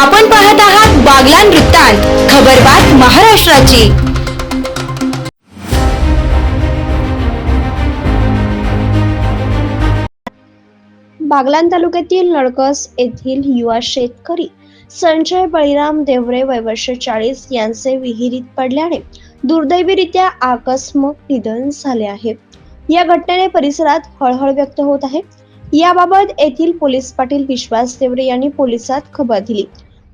आपण पाहत आहात बागलान वृत्तांत खबरबात महाराष्ट्राची. बागलान तालुक्यातील नळकस येथील युवा शेतकरी संजय बळीराम देवरे वय वर्ष चाळीस यांचे विहिरीत पडल्याने दुर्दैवीरित्या आकस्मिक निधन झाले आहे. या घटनेने परिसरात हळहळ व्यक्त होत आहे. याबाबत येथील पोलीस पाटील विश्वास देवरे यांनी पोलिसात खबर दिली.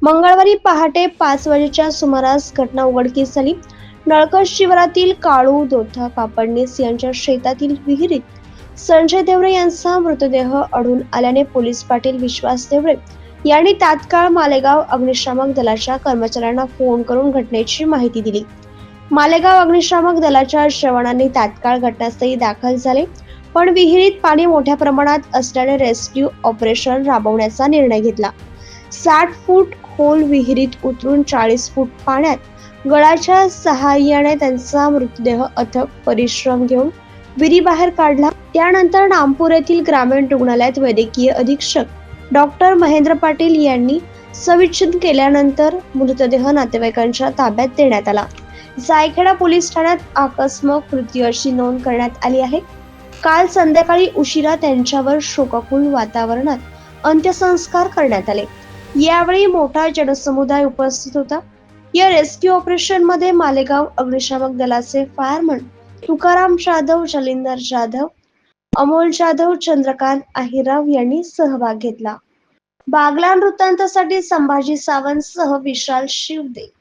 मंगळवारी पहाटे पाच वाजेच्या सुमारास घटना उघडकीस झाली नळकश शिवारातील काळू दोथा कापडणीस यांच्या शेतातील विहिरीत संजय देवरे यांचा मृतदेह अडून आल्याने पोलीस पाटील विश्वास देवरे यांनी तात्काळ मालेगाव अग्निशामक दलाच्या कर्मचाऱ्यांना फोन करून घटनेची माहिती दिली. मालेगाव अग्निशामक दलाच्या श्रवणांनी तात्काळ घटनास्थळी दाखल झाले पण विहिरीत पाणी मोठ्या प्रमाणात असल्याने रेस्क्यू ऑपरेशन राबवण्याचा निर्णय घेतला. साठ फूट खोल विहिरीत उतरून चाळीस फूट पाण्यात गळाच्या सहाय्याने त्यांचा मृतदेह अथक परिश्रम घेऊन विहिरीबाहेर काढला. त्यानंतर नामपूर येथील ग्रामीण रुग्णालयात वैद्यकीय अधीक्षक डॉक्टर महेंद्र पाटील यांनी सविच्छिन्न केल्यानंतर मृतदेह नातेवाईकांच्या ताब्यात देण्यात आला. जायखेडा पोलीस ठाण्यात आकस्मक कृती अशी नोंद करण्यात आली आहे. काल संध्याकाळी उशिरा त्यांच्यावर शोकाकुल वातावरणात अंत्यसंस्कार करण्यात आले. यावेळी मोठा जनसमुदाय उपस्थित होता. या रेस्क्यू ऑपरेशनमध्ये मालेगाव अग्निशामक दलाचे फायरमन तुकाराम जाधव जलिंदर जाधव अमोल जाधव चंद्रकांत अहिराव यांनी सहभाग घेतला. बागलान वृत्तांतासाठी संभाजी सावंत सह विशाल शिवदे.